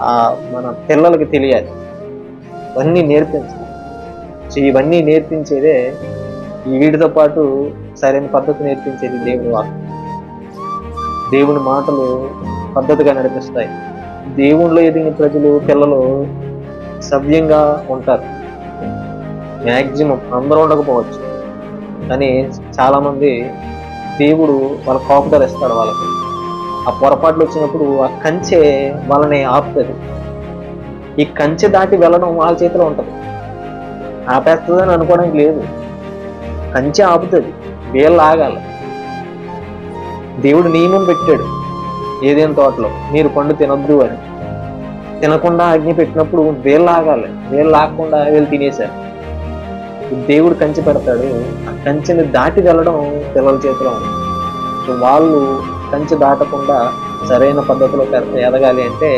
మన పిల్లలకి తెలియాలి. ఇవన్నీ నేర్పించాలి. సో ఇవన్నీ నేర్పించేదే ఈ వీటితో పాటు సరైన పద్ధతి నేర్పించేది దేవుని వాక్యం. దేవుని మాటలు పద్ధతిగా నడిపిస్తాయి. దేవునిలో ఎదిగిన ప్రజలు పిల్లలు సవ్యంగా ఉంటారు. మ్యాక్సిమం అందరూ ఉండకపోవచ్చు. కానీ చాలామంది దేవుడు వాళ్ళ కాపుదలు ఇస్తాడు వాళ్ళకి. ఆ పొరపాట్లు వచ్చినప్పుడు ఆ కంచె వాళ్ళని ఆపుతుంది. ఈ కంచె దాటి వెళ్ళడం వాళ్ళ చేతిలో ఉంటుంది. ఆపేస్తుందని అనుకోవడానికి లేదు. కంచె ఆపుతుంది. వీళ్ళు ఆగాలి. దేవుడు నియమం పెట్టాడు. ఏదేం తోటలో? మీరు పండు తినొద్దు అని. తినకుండా అగ్ని పెట్టినప్పుడు వీళ్ళు ఆగాలి. వీళ్ళు ఆగకుండా వీళ్ళు తినేశారు. దేవుడు కంచె పెడతాడు. ఆ కంచెని దాటి వెళ్ళడం పిల్లల చేతిలో ఉంది. సో వాళ్ళు కంచి దాటకుండా సరైన పద్ధతిలో ఎదగాలి అంటే